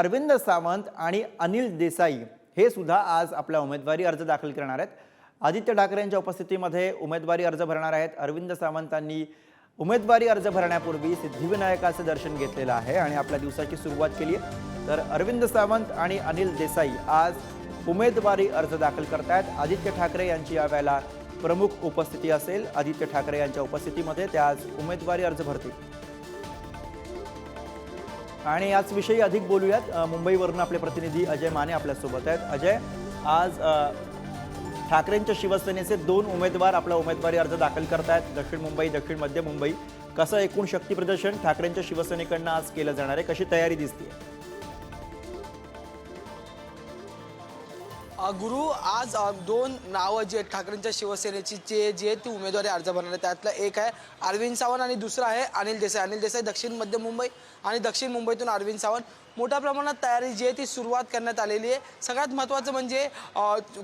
अरविंद सावंत आणि अनिल देसाई हे सुद्धा आज आपला उमेदवारी अर्ज दाखल करणार आहेत. आदित्य ठाकरे यांच्या उपस्थितीमध्ये उमेदवारी अर्ज भरणार आहेत. अरविंद सावंतांनी उमेदवारी अर्ज भरण्यापूर्वी सिद्धिविनायकाचं दर्शन घेतलेलं आहे आणि आपल्या दिवसाची सुरुवात केली आहे. तर अरविंद सावंत आणि अनिल देसाई आज उमेदवारी अर्ज दाखल करतायत. आदित्य ठाकरे यांची यावेळेला प्रमुख उपस्थिती असेल. आदित्य ठाकरे यांच्या उपस्थितीमध्ये ते आज उमेदवारी अर्ज भरतील. आणि याचविषयी अधिक बोलूयात. मुंबईवरून आपले प्रतिनिधी अजय माने आपल्यासोबत आहेत. अजय आज ठाकरेंच्या शिवसेनेचे दोन उमेदवार आपला उमेदवारी अर्ज दाखल करतायत. दक्षिण मुंबई दक्षिण मध्य मुंबई. कसं एकूण शक्ती प्रदर्शन ठाकरेंच्या शिवसेनेकडनं आज केलं जाणार आहे? कशी तयारी दिसते गुरु आज दोन नावं जी आहेत ठाकरेंच्या शिवसेनेची जे जे ती उमेदवारी अर्ज भरणार आहे त्यातलं एक आहे अरविंद सावंत आणि दुसरं आहे अनिल देसाई. अनिल देसाई दक्षिण मध्य मुंबई आणि दक्षिण मुंबईतून अरविंद सावंत. मोठ्या प्रमाणात तयारी जी आहे ती सुरुवात करण्यात आलेली आहे. सगळ्यात महत्त्वाचं म्हणजे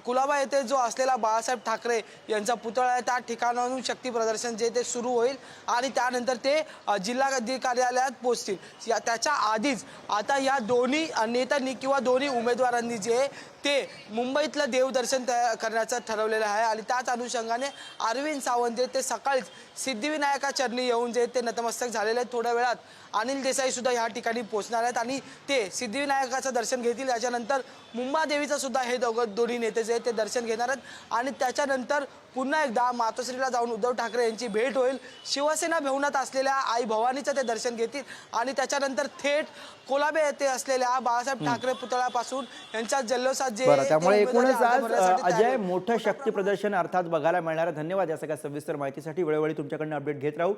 कुलाबा येथे जो असलेला बाळासाहेब ठाकरे यांचा पुतळा आहे त्या ठिकाणाहून शक्ती प्रदर्शन जे ते सुरू होईल आणि त्यानंतर ते जिल्हाधिकारी जिल्हा कार्यालयात पोहोचतील. या त्याच्या आधीच आता या दोन्ही नेत्यांनी किंवा दोन्ही उमेदवारांनी जे ते मुंबईतलं देवदर्शन तया करण्याचं ठरवलेलं आहे. आणि त्याच अनुषंगाने अरविंद सावंत जे ते सकाळीच सिद्धिविनायका चरणी येऊन जे ते नतमस्तक झालेले आहेत. थोड्या वेळात अनिल देसाई सुद्धा ह्या ठिकाणी पोहोचणार आहेत आणि ते सिद्धिविनायकाचं दर्शन घेतील. याच्यानंतर मुंबादेवीचं सुद्धा हे दोघं दोन्ही नेते जे ते दर्शन घेणार आहेत. आणि त्याच्यानंतर पुन्हा एकदा मातोश्रीला जाऊन उद्धव ठाकरे यांची भेट होईल. शिवसेना भवनात असलेल्या आई भवानीचं ते दर्शन घेतील. आणि त्याच्यानंतर थेट कोलाबे येथे असलेल्या बाळासाहेब ठाकरे पुतळ्यापासून यांच्या जल्लोषात बरं ते त्यामुळे एकूणच आज अजय. मोठं शक्ती प्रदर्शन अर्थात बघायला मिळणार आहे. धन्यवाद या सगळ्या सविस्तर माहितीसाठी. वेळोवेळी तुमच्याकडनं अपडेट घेत राहू.